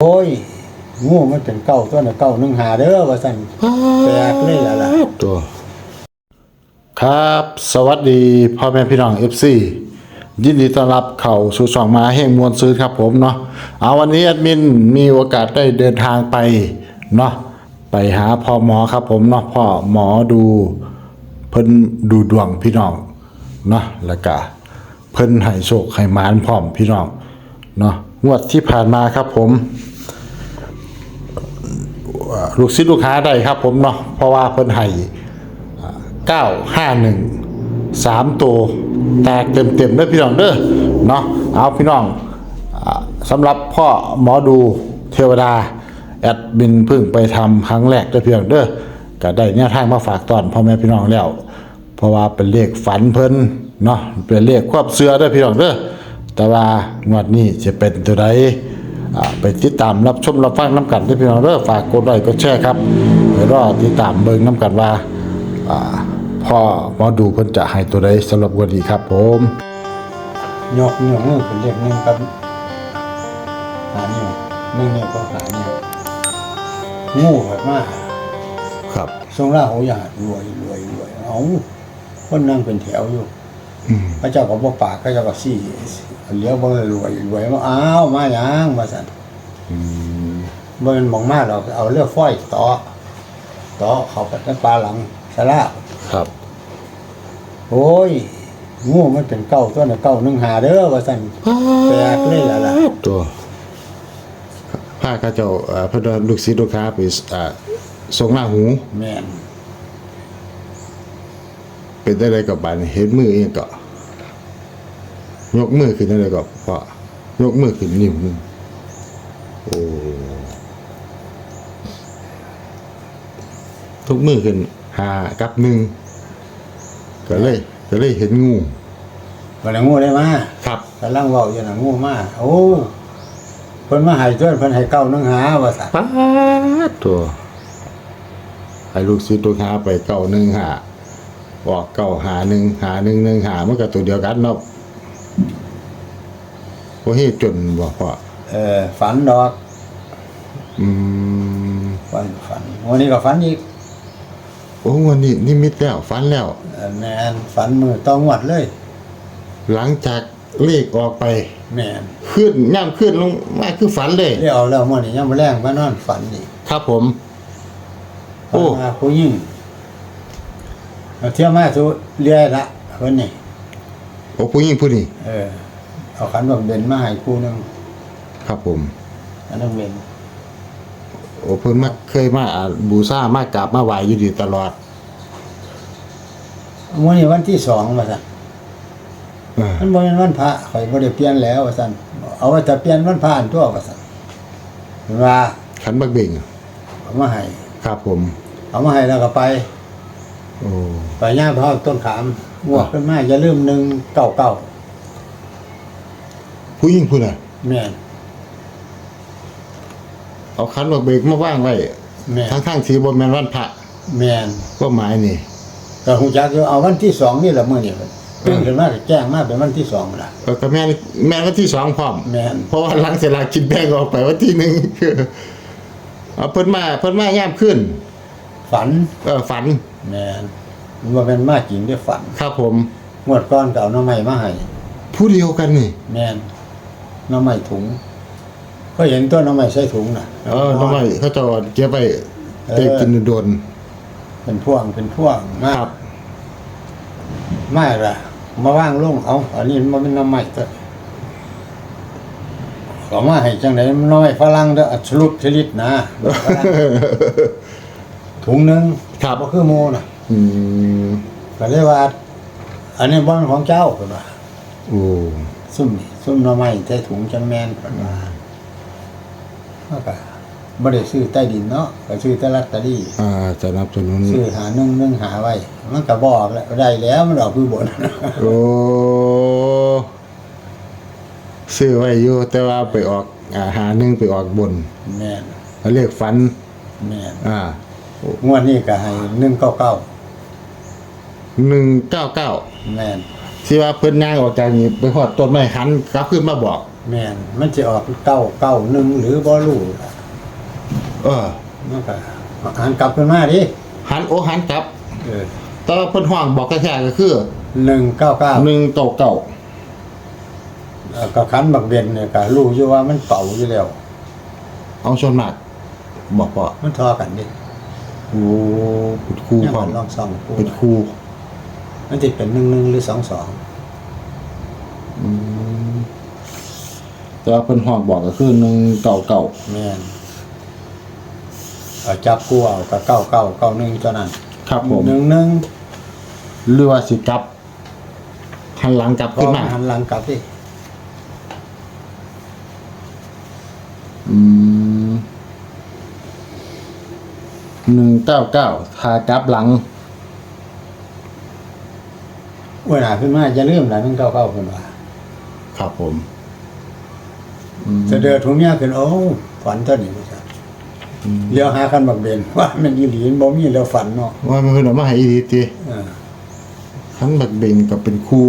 โอ้ยงูมันเป็นเก้าตัวน่ะเก้าหนึ่งหาเด้อว่าซั่นแปลกเลยล่ะล่ะตัว ครับ สวัสดีพ่อแม่พี่น้อง FC ยินดีต้อนรับเข้าสู่ช่องมาแห่งมวลซื้อครับผมเนาะเอาวันนี้แอดมินมีโอกาสได้เดินทางไปเนาะไปหาพ่อหมอครับผมเนาะพ่อหมอดูเพิ่นดูดวงพี่น้องเนาะแล้วก็เพิ่นให้โชคให้หมานพร้อมพี่น้องเนาะงวดที่ผ่านมาครับผม ลูกศิษย์ลูกค้าได้ครับผมเนาะเพราะว่าเพิ่นให้เก้าห้าหนึ่งสามตัวแตกเต็มเต็มๆเด้อพี่น้องเด้อเนาะเอาพี่น้องอสำหรับพ่อหมอดูเทวดา แอดบินพิ่งไปทำครั้งแรกเด้อพี่น้องเด้อก็ได้แนวทางมาฝากตอนพ่อแม่พี่น้องแล้ว เพราะว่าเป็นเลขฝันเพิ่นเนาะเป็นเลขควบเสือเด้อพี่น้องเด้อแต่ว่างวดนี้จะเป็นตัวใด อ่าไปติดตามรับชมรับฟังน้ำกันด้วยพี่น้องเด้อฝากกดไลค์กดแชร์ครับเดี๋ยวรอติดตามเบิ่งน้ำกันว่าอ่าพ่อหมอดูเพิ่นจะให้ตัวใดสำหรับวันนี้ครับผมยกนิ้วมือเป็นเลขหนึ่งกับหานิ้วหนึ่งนิ้วก็หานิ้วงูแบบมาครับทรงล่าหูยาดรวยรวยรวยเอาคนนั่งเป็นแถวอยู่ พระเจ้าก็บ่ปากพระเจ้าก็ซี่เลี้ยวเบ่งรวยรวยมาอ้าวมาหยังมาสั่นบ่แมันมองมาเราเอาเลือกฝ้อยต่อต่อเข้าไปในปลาหลังสลาครับ โอ้ยงูมันเป็นเก้าตัวน่ะเก้าหนึ่งหาเด้อว่าซั่นแปลกเลยล่ะล่ะตัวผ้าข้าเจ้าเอ่อเพิ่นว่าลูกศิษย์ลูกค้าไปอ่าส่งหน้าหูแม่น เป็นได้ไรกับบานเห็นมือเองก็ยกมือขึ้นได้ไรก็พ่อยกมือขึ้นนิ้วหนึงโอ้ทุกมือขึ้นหากับหนึ่งก็เลยก็เลยเห็นงูบ่ได้งูได้มาครับกำลังเว้าอยู่น่ะงูมาโอ้เพิ่นมาให้ตัวเพิ่นให้เก้าหนึ่งหาว่าซั่นป้าดตัวให้ลูกศิษย์ลูกค้าไปเก้าหนึ่งหา ออกเก้าหาหนึ่งหาหนึ่งหนึ่งหามันก็ตัวเดียวกันเนาะโอ้เฮ็ดจนบ่พ่อเออฝันดอกอืมฝันฝันวันนี้ก็ฝันอีกโอ้วันนี้นิมิตแล้วฝันแล้วเออแม่นฝันมือต้องวัดเลย หลังจากเลขออกไป แม่นขึ้นย่ำขึ้นลงมาคือฝันเลยเรียกเอาแล้วมื้อนี้ยังบ่แรงมานอนฝันอีกครับผม โอ้ฝันมาผู้หญิง เอาเที่ยวมาสุเรียละเพิ่นนี่โอ้ผู้หญิงผู้นี้เออ เอาขันดอกเบนมาให้คู่หนึงครับผมอันนั้นเบนโอ้เพิ่นมาเคยมาอ่าบูชามากราบมาไหว้อยู่ดีตลอดมื้อนี้วันที่สองว่าซั่นเออมันบ่แม่นวันพระข่อยบ่ได้เปลี่ยนแล้วว่าซั่นเอาไว้แต่เปลี่ยนวันพระอันตัวว่าซั่นเพิ่นว่าขันบักเบ่งเอามาให้ ครับผม เอามาให้แล้วก็ไป โอ้ไปย่างพระต้นขามงวกขึ้นมาอย่าลืมหนึ่งเก้าเก้าผู้หญิงผู้น่ะ แม่นเอาขันบักเบ่งมาว่างไว้แม่นทั้งๆที่บ่แม่นวันพระแม่นก็หมายนี่ ก็หูจักอยู่เอาวันที่สองนี่แหละมื้อนี้เพิ่นตื่นขึ้นมาก็แจ้งมาเป็นวันที่สองล่ะเออก็แม่นแม่นวันที่สองพร้อมแม่น เพราะว่าหลังเสร็จลากกินแป้งออกไปวันที่หนึ่ง เอาเพิ่นมาเพิ่นมาย่ามขึ้น ฝันเออฝันแม่นมันบ่แม่นมาจริงได้ฝันครับผมงวดก่อนก็เอาหน้ำใหม่มาให้ผู้เดียวกันนี่แม่นหน้ำใหม่ถุงก็เห็นตัวหน้ำใหม่ใส่ถุงน่ะเออทำไมเขาจะเอาเก็บไปเตะกินโดนเป็นพ่วงเป็นพ่วงมาครับไม่ละมาว่างลงเอาอันนี้มันเป็นหน้ำใหม่ตัวก็มาให้จังไดมันน้อยฝรั่งเด้ออัดสรุปชลิดนะฝรั่ง ถุงหนึงครับก็คือโมน่ะอืมก็เลยว่า อันนี้บ้านของเจ้าเพิ่นว่าโอ้ซุ่มนี่ซุ่มหน่อไม้ใส่ถุงจังแม่นเพิ่นว่ามันก็บ่ได้ซื้อใต้ดินเนาะก็ซื้อแต่ลอตเตอรี่ อ่าจะนับสนุนซื้อหานึ่งนึ่งหาไว้ มันก็บอกแล้วได้แล้วมันออกคือบน โอ้ซื้อไว้อยู่แต่ว่าไปออกอาหารหนึงไปออกบนแม่นเขาเรียกฝัน แม่นอ่า งวดนี้ก็ให้199หนึ่งเก้าเก้าแม่นที่ว่าเพิ่นย่างออกจากนี้ไปหอดต้นไม้หันกลับขึ้นมาบอก แม่นมันจะออกเก้าเก้าหนึ่งหรือบ่รู้ล่ะเออมันก็หันกลับขึ้นมาดิหันโอหันกลับเออแต่ว่าเพิ่นห้องบอกแค่ๆก็คือหนึ่งเก้าเก้าหนึ่งเก่าเก่าก็ขันบักเบนเนี่ยก็รู้อยู่ว่ามันเป่าอยู่แล้วเอาชนมากบอกว่ามันทอกันดิ โอ้เป็นครูเนี่ยพร้อมัมนลองส่องกูเป็นครูมันจะเป็นหนึ่งหนึ่งหรือสองสองอืมแต่ว่าเพิ่นห้องบอกก็คือหนึ่งเก่าเก่าแม่นเอาจับกูเอากับเก้าเก้าเก้าหนึ่งเท่านั้นครับผมหนึ่งหนึ่งหรือว่าสิกลับหันหลังกลับก็ขึ้นมาหันหลังกลับดิอืม หนึ่งเก้าเก้าทากลับหลัง เวลาขึ้นมาจะเริ่มแล้วหนึ่งเก้าเก้าขึ้นมาครับผมอืมจะเดือดถุงเนี้ยขึ้นโอ้ฝันเท่านี้ไม่ใช่เลี้ยวหาคันบักเบนว่ามันยีหลีนบ่มีแล้วฝันเนาะว่ามันคือหน่อมาให้อีดีตีเออทั้งบักเบงกับเป็นครู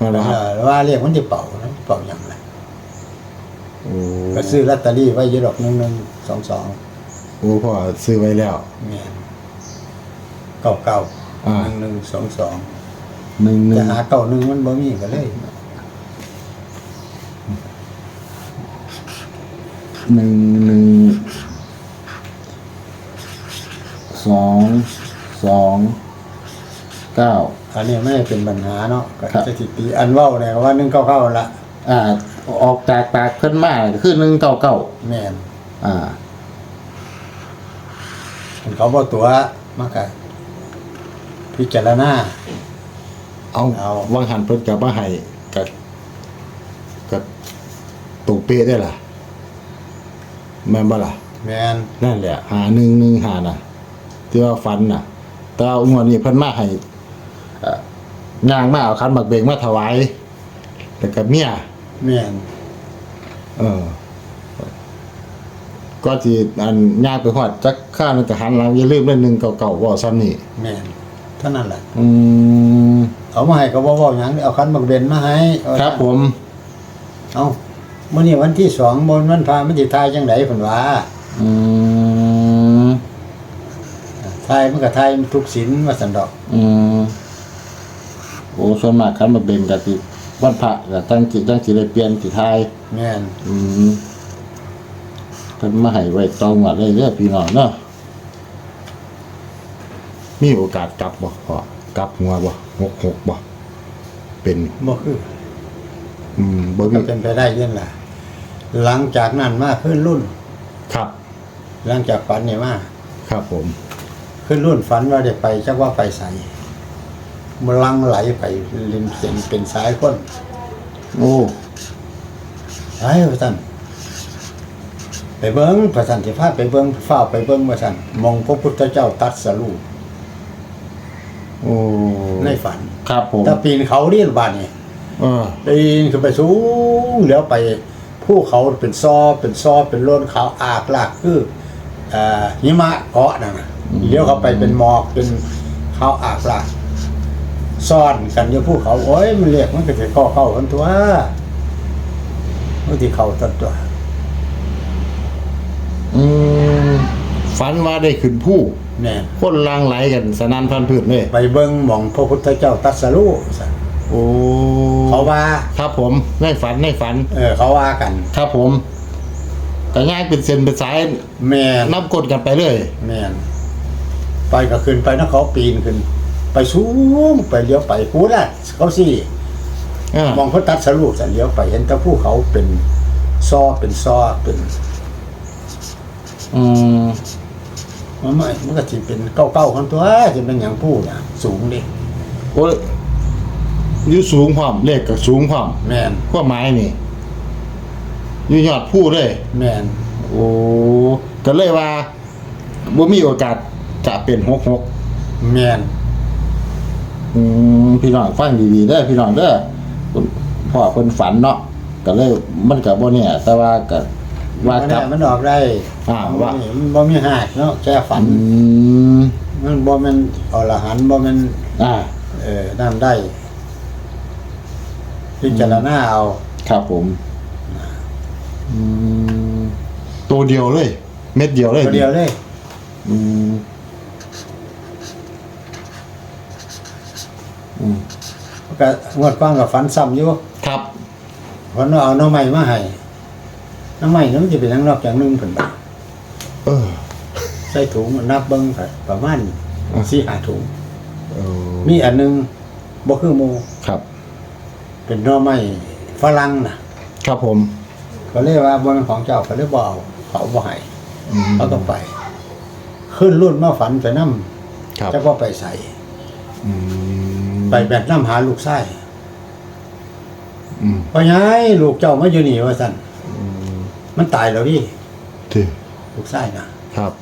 นั่นแหละครับเออว่าเรียกมันจะเป่านะเป่าอย่างไรโอ้ก็ซื้อลอตเตอรี่ไว้เยอะดอกหนึ่งหนึ่งสองสอง โอ้พ่อซื้อไว้แล้วเงี้ยเก้าเก้าอ่า หนึ่งหนึ่งสองสองหนึ่งหนึ่จะงหาเก้าหนึ่งมันบ่มีก็เลยหนึ่งหนึ่งสองสองเก้า อันนี้ไม่ได้เป็นปัญหาเนาะก็ครับ จะติตีอันเว่าเนี่ยว่าหนึ่งเก้าเก้าละอ่า ออกจากปากขึ้นมาก็คือหนึ่งเก้าเก้าแม่นอ่า เขาบอกตัวมากะพิจารณา เอาเอา วางหันเพิ่นกับมาให้กับกับตรงเป๊ะได้ล่ะ แม่นบ่ล่ะ แม่นนั่นแหละหาหนึ่งหนึ่งหาน่ะที่ว่าฟันน่ะ แต่ว่างวดนี้เพิ่นมาให้เอ่อย่างมาเอาคันบักเบงมาถวายแต่กับเมียแม่นเออ ก็ที่อันย่างไปฮอดจักข้าวนึงก็หันหลังอย่าลืมเล่นหนึ่งเก่าๆว่าซ้ำนี่แม่นเท่านั้นแหละอืมเอามาให้ก็บ่เว้าหยังเอาคันบักเบนมาให้เอาครับผมเอามื้อนี้วันที่สองบนวันพามันสิทายจังไดเพิ่นว่าอืมทายมันก็ทายทุกศีลว่าซั่นดอก อืมโอ้ส่วนมากคันบักเบงก็สิวันพระก็ตั้งจิตตั้งสิได้เปลี่ยนสิทาย แม่น อืมเพิ่นมาให้ไว้ตองว่าเลยเด้อพี่น้องเนาะมีโอกาสกลับบ่พอกลับหัวบ่หกหกบ่เป็นบ่คืออืมบ่ก็มีเป็นไปได้ยังล่ะ หลังจากนั้นมาขึ้นรุ่น ครับ หลังจากฝันนี่มาครับผม ขึ้นรุ่นฝันว่าได้ไปจักว่าไปใส่มลังไหลไปริมเส้นเป็นสายคน โอ้ไอ้พระท่าน ไปเบิ้งพระท่านที่พาไปเบิ้งฝ้าวไปเบิ้งพระท่านมองพระพุทธเจ้าตรัดสรูปโอ้ในฝันครับผมถ้าปีนเขาเรียนบ้านนี่เออปีนขึ้นไปสูงแล้วไปภูเขาเป็นซอเป็นซอเป็นล้นเขาอากลากคือเอ่อหิมะเกาะนั่นน่ะเลี้ยวเข้าไปเป็นหมอกเป็นเขาอากลากซ่อนกันอยู่ภูเขาโอ้ยมันเรียกมันก็จะเข้าเข้ากันตัวมันที่เข้าตันตัว อืมฝันว่าได้ขึ้นผู้แน่นคนลางไหลกันสนานพันพืชเลยไปเบิ้งหมองพระพุทธเจ้าตรัสรู้ซั่นโอ้เขาว่าครับผมในฝันในฝัน เออเขาว่ากัน ครับผมแต่ง่ายเป็นเส้นเป็นสายแม่นนับกดกันไปเลยแม่นไปก็ขึ้นไปนะเขาปีนขึ้น ไปสูงไปเลี้ยวไปพูดอะเขาสิอ่ามองพระตัดสรุปสันเลี้ยวไปเห็นแต่ภูเขาเป็นซอเป็นซอเป็น อืมมันไม่มันก็สิเป็นเก้าเก้าคนตัวจะเป็นอย่างผู้น่ะสูงดิโอ้ยอยู่สูงความเลขกับสูงความแม่นขั้วไม้นี่อยู่ยอดผู้เลยแม่นโอ้ก็เลยว่าบ่มีโอกาสจะเป็นหกหกแม่นอืมพี่น้องฟังดีๆเด้อพี่น้องเด้อคุณพ่อเพิ่นฝันเนาะก็เลยมันก็บ่เนี่ย แต่ว่าก็ว่ามันกลัได้บมันออกได้ อ่าว่ามันบ่มีหากเนาะแค่ฝัน อืมมันบ่แม่นอรหันต์บ่แม่นอ่า เออนั่นได้ พิจารณาเอาครับผมอืมตัวเดียวเลย เม็ดเดียวเลยตัวเดียวเลยอืมอืมก็งวดก้อนกับฝันซ้ำอยู่ครับ ฝันว่าเอาหน้องใหม่มาให้หน้องใหม่นั้นมันจะเป็นทั้งนอกจากหนึงผลบา เออ ใส่ถุงนับเบิ้งก็ประมาณสี่ห้าถุง เออมีอันหนึงบ่คือหมูครับ เป็นหน้อไม้ฝรั่งน่ะ ครับผมเขาเรียกว่าบนของเจ้าเขาเรียกบ่เอาเขาบ่ให้อืมเขาต้องไป ขึ้นรุ่นมาฝันไปน้ครับำจะว่าไปใส่ อืมไปแบบน้ำหาลูกไส้อืมเพราะไงลูกเจ้ามาอยู่นี่ว่าสั่นมันตายแล้วพี่ที่ ลูกไส้นะครับ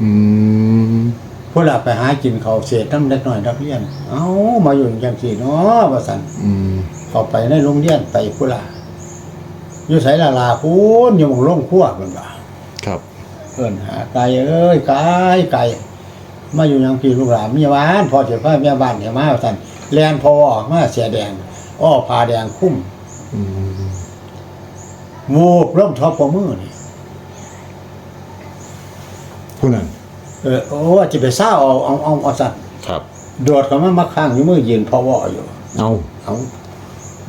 อืมพวกเราไปหากินเขาวเศษน้ำเล็กน้อยนักเรียน เอ้ามาอยู่จังสี่เนาะว่าสั่นอืมเขาไปในโรงเรียนไปพุละอยู่ไสลาลาพูนอยู่หมองโรงครัวมันว่า ครับ เอิ้นหาไก่เอ้ยไก่ไก่มาอยู่ยังพี่ลูกหลานมีบ้านพอเจ็บพ่อแม่บ้านเนี่ยมาว่าสั่นแลนพอออกมาเสียแดงอ้อผ้าแดงคุ้มอืม วูบร่มท็อปปมือนี่ผู้นั้นเออโอ้จะไปซ่าเอาเอาเอาเอาสั่นครับ โดดเข้ามามาข้างอยู่มือยืนพอวออยู่ เอาเอา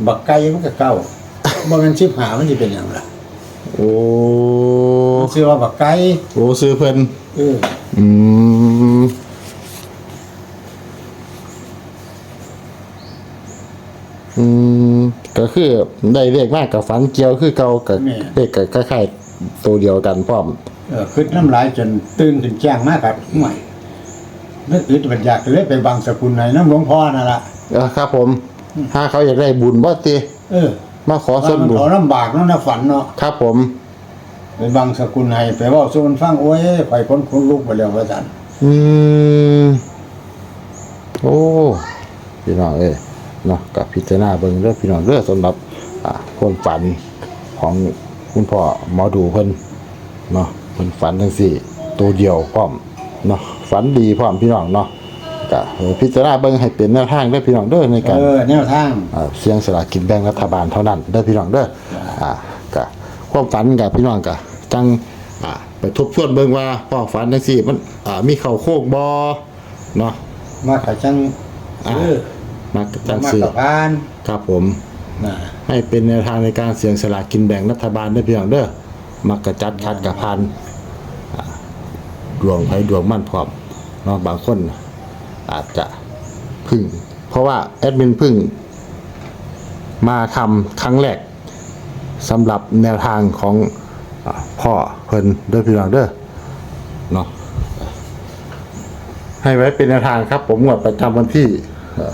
บักไก่มันก็เก่าบ่แมันชิบหามันจะเป็นอย่างไรโอ้มันชื่อว่าบักไก่โอ้ซื้อเพิ่นเอออืมอืม ก็คือได้เลขมากกับฝันเกี่ยวคือเก่ากับเลขกับคล้ายๆตัวเดียวกันพร้อม เออขึ้นน้ำลายจนตื่นขึ้นแจ้งมากกับห่วยนึกอึดบัญญัติเลยไปบางสกุลไหนน้ำหลวงพ่อนั่นล่ะเออครับผม ถ้าเขาอยากได้บุญบ่ติเออมาขอว่าส่วนมันบุญขอลำบากเนาะนะฝันเนาะครับผม ไปบางสกุลไหนไปเว่าสู้มันฟังโอ้ยไปคนคนลุกไปแล้วว่าจันอืม โอ้พี่น้องเอ้ย เนาะกับพิจารณาเบิ่งเด้อพี่น้องเด้อสำหรับอ่าความฝันของคุณพ่อหมอดูเพิ่นเนาะเพิ่นฝันทั้งสี่ตัวเดียวพร้อมเนาะฝันดีพร้อมพี่น้องเนาะก็เออพิจารณาเบิ่งให้เป็นแนวทางเด้อพี่น้องเด้อในการเออแนวทางอ่าเสียงสลากกินแบ่งรัฐบาลเท่านั้นเด้อพี่น้องเด้ออ่าก็ความฝันกับพี่น้องก็จังอ่าไปทบทวนเบิ่งว่าพ่อฝันจังซี่มันอ่ามีเข้าโคกบ่เนาะมาขจังเออ มาจังมาซี่กับพานครับผมน่ะให้เป็นแนวทางในการเสี่ยงสลากกินแบ่งรัฐบาลเด้อพี่น้องเด้อมักกระจัดคัดกระพันอ่าดวงไผดวงมั่นพร้อมเนาะบางคน อาจจะพึ่ง เพราะว่าแอดมินพึ่ง มาทำครั้งแรกสำหรับแนวทางของอาพ่อเพิ่นเด้อพี่น้องเด้อเนาะให้ไว้เป็นแนวทางครับ ผมงวดประจำวันที่ เอ่อ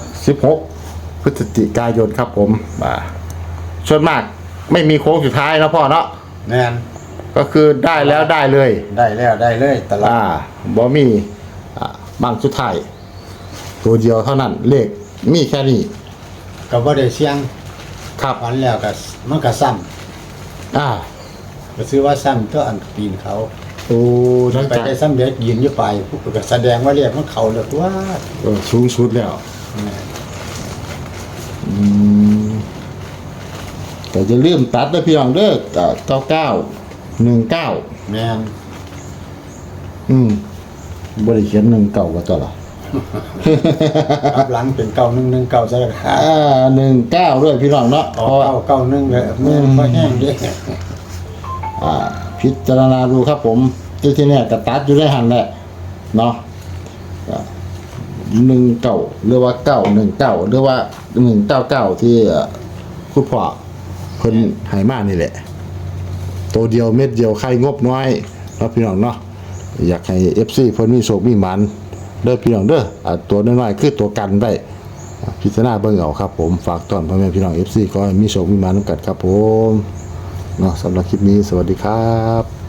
16พฤศจิกายนครับผมอ่าส่วนมากไม่มีโค้งสุดท้ายนะพ่อเนาะแม่นก็คือได้แล้วได้เลยได้แล้วได้เลยตลอดอ่าบ่มีอ่าบางสุดท้ายตัวเดียวเท่านั้นเลขมีแค่นี้ก็บ่ได้เสียงครับฝันแล้วก็มันก็ซ้อ่าำก็ซื้อว่าซ้ำตัวอันปีนเขาโอ้หลังไปจากได้ซ้ำเด็กยืนอยู่ไปผู้ก็แสดงว่าเรียกมันเขาเลยว่า เออสูงสุดแล้วอืม แต่จะเริ่าลืมตัดได้อพี่น้องเด้อเก้าเก้าหนึ่งเก้าแม่นอืมบริเขียนหนึ่งเก่าก็ต่อละรับหลังเป็นเก้าหนึ่งหนึ่งเก้าซะแล้วอ่าหนึ่งเก้าด้วยพี่น้องเนาะออเพราะว่าเก้าเก้าหนึ่งเลยแม่นก็แห้งเด้อ่า พิจารณาดูครับผมที่ที่เนี่ยกระตัดอยู่ได้หันแหละเนาะ หนึ่งเก้าหรือว่าเก้าหนึ่งเก้าหรือว่าหนึ่งเก้าเก้าที่คุณพ่อเพิ่นหายมากนี่แหละ ตัวเดียวเม็ดเดียวใครงบน้อยเนาพี่น้องเนาะอยากให้เอฟซีเพิ่นมีโชคมีหมันเด้อพี่น้องเด้ออตัวน้อยๆคือตัวกันได้พิจารณาเบิ่งเอาครับผมฝากต้อนพ่อแม่พี่น้องเอฟซีก็มีโชคมีหมันนำกันครับผมเนาะสำหรับคลิปนี้สวัสดีครับ